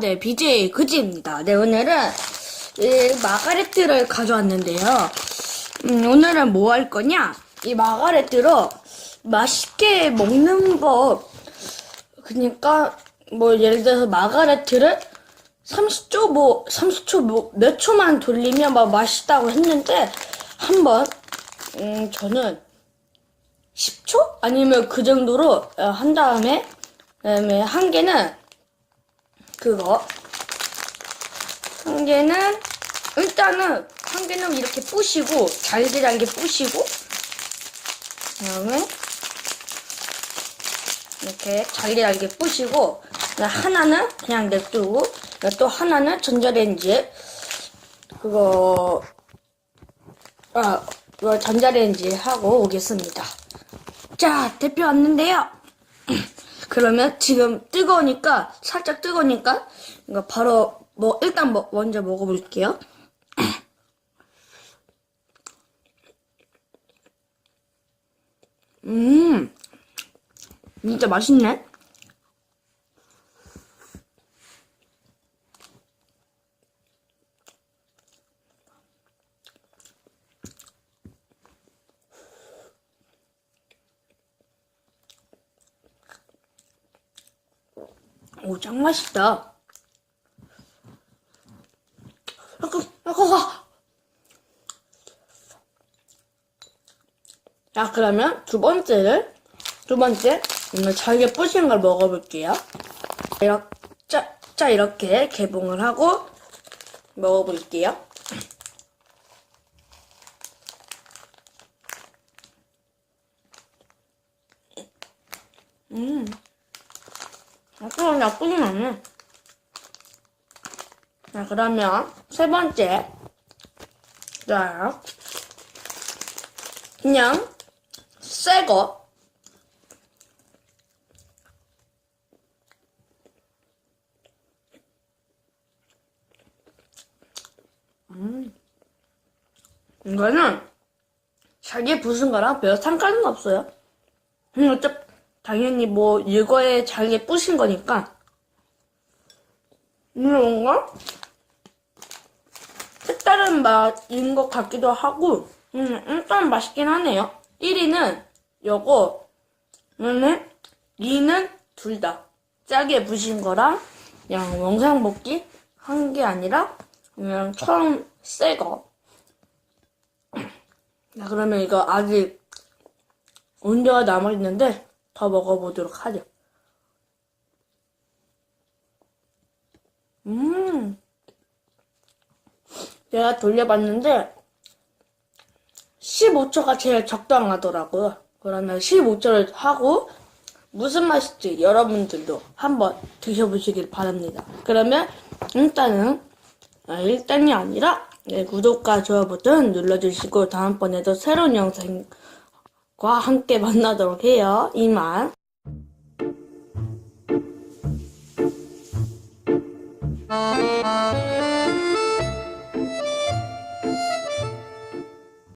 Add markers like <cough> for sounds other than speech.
네, BJ 그지입니다. 네, 오늘은 이 마가레트를 가져왔는데요. 음, 오늘은 뭐 할 거냐? 이 마가레트로 맛있게 먹는 법. 그러니까 뭐 예를 들어서 마가레트를 30초 뭐 30초 뭐 몇 초만 돌리면 막 맛있다고 했는데 한번 음, 저는 10초 아니면 그 정도로 어, 한 다음에 그다음에 한 개는 그거 한 개는 일단은 한 개는 이렇게 부시고 잘게 잘게 부시고 그다음에 이렇게 잘게 잘게 부시고 하나는 그냥 냅두고 또 하나는 전자레인지에 그거 아 이거 전자레인지에 하고 오겠습니다. 자 대표 왔는데요. <clears throat> 그러면 지금 뜨거우니까 살짝 뜨거우니까 이거 바로 뭐 일단 뭐 먼저 먹어볼게요. <clears throat> 음, 진짜 맛있네. 오, 짱 맛있다. 아까, 아까, 자, 그러면 두 번째를, 두 번째, 오늘 잘게 부신 걸 먹어볼게요. 이렇게, 짜, 짜, 이렇게 개봉을 하고 먹어볼게요. 음. 아까 나쁘진 않네. 자, 그러면 세 번째. 자, 그냥 새 거. 음. 이거는 자기 부순 거랑 별 상관은 없어요. 음, 어차피 당연히 뭐 이거에 잘게 부신 거니까. 음, 뭔가? 색다른 맛인 것 같기도 하고 음, 일단 맛있긴 하네요. 1위는 요거. 그러면 2는 둘 다. 짜게 부신 거랑 그냥 영상 먹기 한 게 아니라 그냥 처음 새거. 자 그러면 이거 아직 온도가 남아있는데 더 먹어보도록 하죠. 음. 제가 돌려봤는데 15초가 제일 적당하더라고요. 그러면 15초를 하고 무슨 맛일지 여러분들도 한번 드셔보시길 바랍니다. 그러면 일단은 아, 일단이 아니라 네, 구독과 좋아요 버튼 눌러주시고 다음번에도 새로운 영상 과 함께 만나도록 해요. 이만.